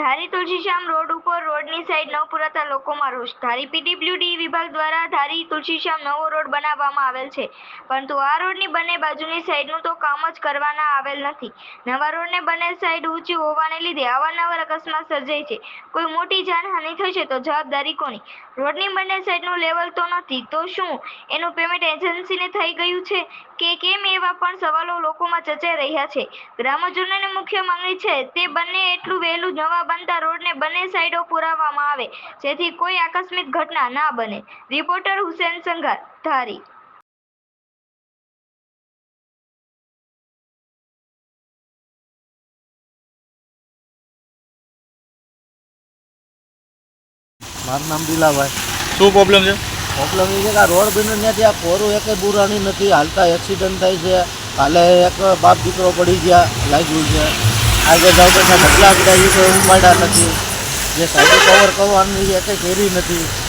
ધારી Tulsishyam road ઉપર, રોડની side ન પુરાતા લોકોમાં રોષ. ધારી પીડબ્લ્યુડી વિભાગ દ્વારા ધારી તુલસીશ્યામ નવો રોડ બનાવવામાં આવેલ છે. પરંતુ આ રોડની બંને બાજુની સાઈડનું તો કામ જ કરવાના આવેલ નથી. નવા રોડને બંને સાઈડ ઊંચી હોવાને લીધે અવારનવાર અકસ્માત સર્જાય છે. કોઈ મોટી જાનહાનિ છે તો જવાબદારી કોની? રોડની બંને સાઈડનું લેવલ તો નથી, તો શું? એનું પેમેન્ટ એજન્સીને થઈ ગયું છે કે કેમ એવા પણ સવાલો લોકોમાં ચચાઈ રહ્યા છે. ગ્રામજનોની મુખ્ય માંગણી છે, તે બંને એટલું વહેલું નવા બનતા રોડને બંને સાઈડો પુરાવવામાં આવે જેથી કોઈ આકસ્મિક ઘટના ના બને. રિપોર્ટર હુસેન સંઘાર ધારી. મારું નામ દિલાભાઈ શું પ્રોબ્લેમ છે? પ્રોબ્લેમ એ છે કે આ રોડ બન્યો ત્યાંથી આ કોરું એકે બુરાણી નથી હાલતા એક્સિડન્ટ થાય છે. કાલે એક બાપ દીકરો પડી ગયા લાગ્યું છે. આજે જાવ તો ઢગલા બધા છે ઉપાડ્યા નથી. જે સાઈડો કવર કરવાની એ કંઈ કરી નથી.